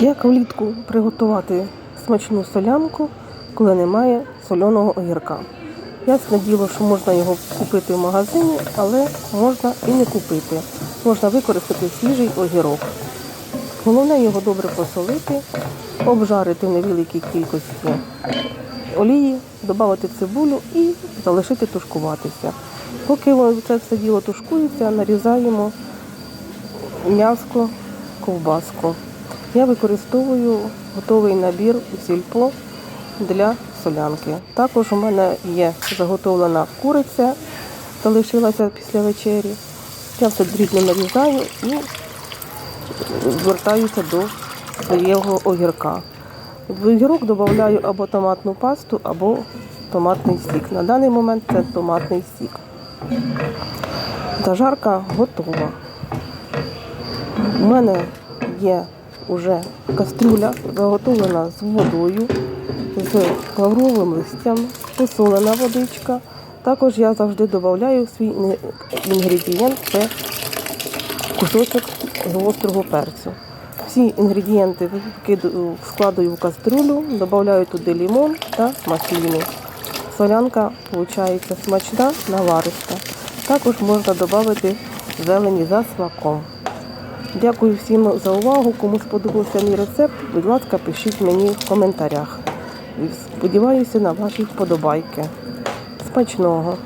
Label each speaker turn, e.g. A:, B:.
A: Як влітку приготувати смачну солянку, коли немає соляного огірка? Ясне діло, що можна його купити в магазині, але можна і не купити. Можна використати свіжий огірок. Головне його добре посолити, обжарити в невеликій кількості олії, додати цибулю і залишити тушкуватися. Поки це все діло тушкується, нарізаємо м'яско, ковбаску. Я використовую готовий набір у сільпо для солянки. Також у мене є заготовлена куриця, залишилася після вечері. Я все дрібно нарізаю і звертаюся до своєго огірка. В огірок додаю або томатну пасту, або томатний сік. На даний момент це томатний сік. Зажарка готова. У мене є вже кастрюля заготовлена з водою, з лавровим листям, посолена водичка. Також я завжди додаю свій інгредієнт це кусочок гострого перцю. Всі інгредієнти складую в кастрюлю, додаю туди лимон та масліну. Солянка виходить смачна, навариста. Також можна додати зелені за смаком. Дякую всім за увагу. Кому сподобався мій рецепт, будь ласка, пишіть мені в коментарях. Сподіваюся на ваші вподобайки. Смачного!